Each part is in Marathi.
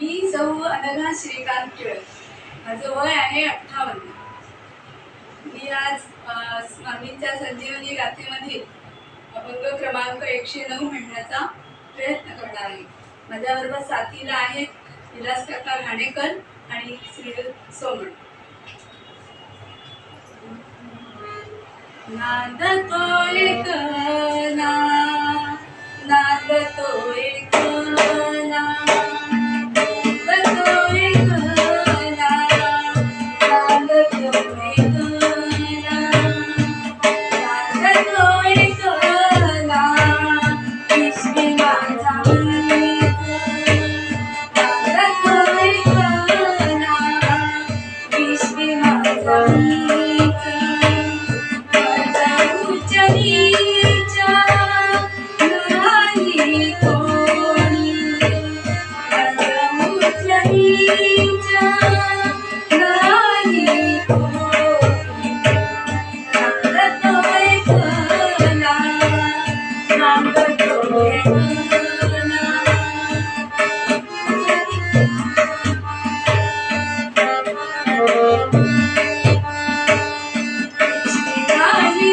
मी सौ अनघा श्रीकांत टिळक. माझं वय आहे अठ्ठावन्न. मी आज स्वामींच्या संजीवनी गाथेमध्ये अभंग क्रमांक एकशे नऊ म्हणण्याचा प्रयत्न करणार आहे. माझ्याबरोबर साथीला आहेत विलास काका घाणेकर आणि श्री सोमण. नाद तो एक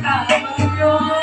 કામ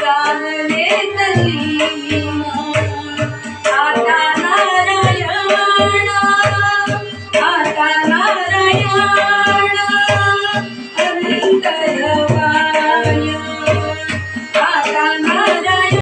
चालले तली.